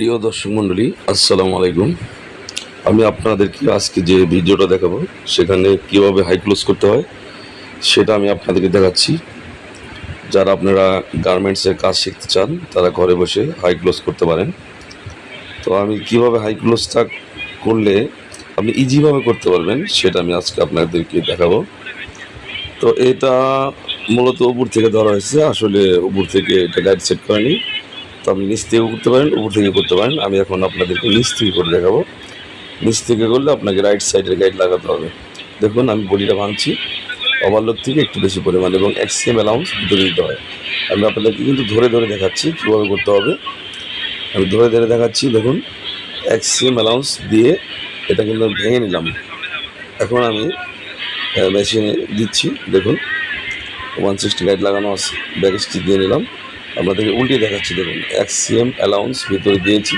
প্রিয় দর্শক মণ্ডলী আসসালামু আলাইকুম। আমি আপনাদেরকে আজকে যে ভিডিওটা দেখাবো, সেখানে কীভাবে হাই ক্লোজ করতে হয়, সেটা আমি আপনাদেরকে দেখাচ্ছি। যারা আপনারা গার্মেন্টসের কাজ শিখতে চান, তারা ঘরে বসে হাই ক্লোজ করতে পারেন। তো আমি কীভাবে হাই ক্লোজটা করলে আপনি ইজিভাবে করতে পারবেন, সেটা আমি আজকে আপনাদেরকে দেখাবো। তো এটা মূলত উপর থেকে ধরা হয়েছে, আসলে উপর থেকে এটা গাইড সেট করেনি। তো আপনি নিচ থেকেও করতে পারেন, উপর থেকে করতে পারেন। আমি এখন আপনাদেরকে নিচ থেকে করে দেখাবো। নিচ থেকে করলে আপনাকে রাইট সাইডের গাইড লাগাতে হবে। দেখুন, আমি বডিটা ভাঙছি। ওভারলোড থেকে একটু বেশি পরিমাণ এবং এক্সিএম অ্যালাউন্স ভিতরে দিতে হয়। আমি আপনাদেরকে কিন্তু ধরে ধরে দেখাচ্ছি কীভাবে করতে হবে। আমি ধরে ধরে দেখাচ্ছি, দেখুন। এক্সিএম অ্যালাউন্স দিয়ে এটা কিন্তু ভেঙে নিলাম। এখন আমি মেশিনে দিচ্ছি, দেখুন। ওয়ান সিক্সটি গাইড লাগানো আছে। স্টিচ দিয়ে নিলাম। আপনাদেরকে উল্টিয়ে দেখাচ্ছি, দেখুন এক্সিএম অ্যালাউন্স ভিতরে দিয়েছি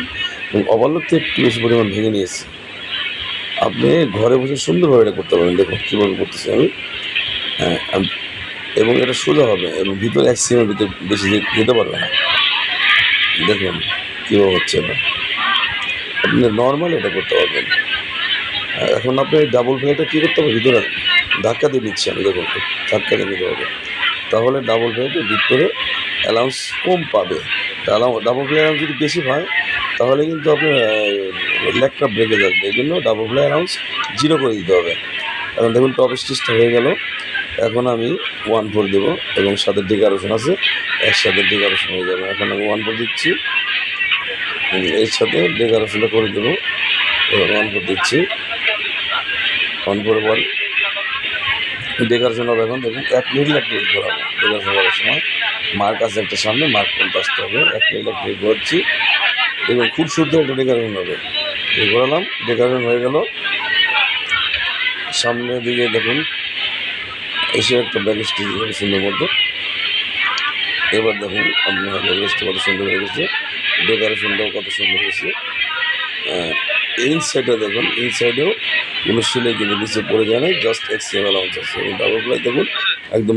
এবং ওভারলোড থেকে একটু বেশি পরিমাণ ভেঙে নিয়েছি। আপনি ঘরে বসে সুন্দরভাবে এটা করতে পারেন দেখুন কীভাবে করতেছি আমি। হ্যাঁ এবং এটা সোজা হবে এবং ভিতরে এক্সিএমের ভিতরে বেশি যেতে পারবে না। দেখুন কীভাবে হচ্ছে এটা। আপনি নর্মাল এটা করতে পারবেন। এখন আপনি ডাবল ফ্লাইটা কী করতে হবে? ভিতরে ধাক্কা দিয়ে নিচ্ছি আমি, দেখুন, ধাক্কা দিয়ে নিতে হবে। তাহলে ডাবল ফ্লাইটের ভিতরে অ্যালাউন্স কম পাবে। ডাবল ফ্লাই অ্যালাউন্স যদি বেশি হয়, তাহলে কিন্তু আপনার লেগটা ব্রেকে যাবে। এই জন্য ডাবল ফ্লাই অ্যালাউন্স জিরো করে দিতে হবে। এখন দেখুন টপ স্টিচটা হয়ে গেল। এখন আমি ওয়ান ফোর দেবো এবং সাথে ডেকারেশন আছে। একসাথে ডেকারেশন হয়ে যাবে। এখন আমি ওয়ান ফোর দিচ্ছি। এর সাথে ডেকারেশনটা করে দেবো। ওয়ান ফোর দিচ্ছি। ওয়ান ফোর পর ডেকারেশন হবে এখন দেখুন, এক মিনিট মিনিট ঘোরাবো ডেকারেশন করার সময় মার্ক আছে একটা সামনে মার্ক পর্যন্ত আসতে হবে। এক মিনিট মিনিট ঘোরাচ্ছি এবং খুব সুন্দর একটা ডেকারেশন হবে। এই ঘোরালাম ডেকারেশন হয়ে গেল। সামনের দিকে দেখুন, এসে একটা ব্যাগ স্টিচ সুন্দর মতো। এবার দেখুন, আপনার ব্যাগ স্টিচ কত সুন্দর হয়ে গেছে। ডেকারেশনটাও কত সুন্দর হয়েছে। এই সাইডে দেখুন ইনসাইডেও সাইডেও কোনো সিলে কিন্তু নিচে পড়ে যায় না জাস্ট এক্সেল অ্যালাউন্স আছে এবং ডাবল প্লাই দেখুন, একদম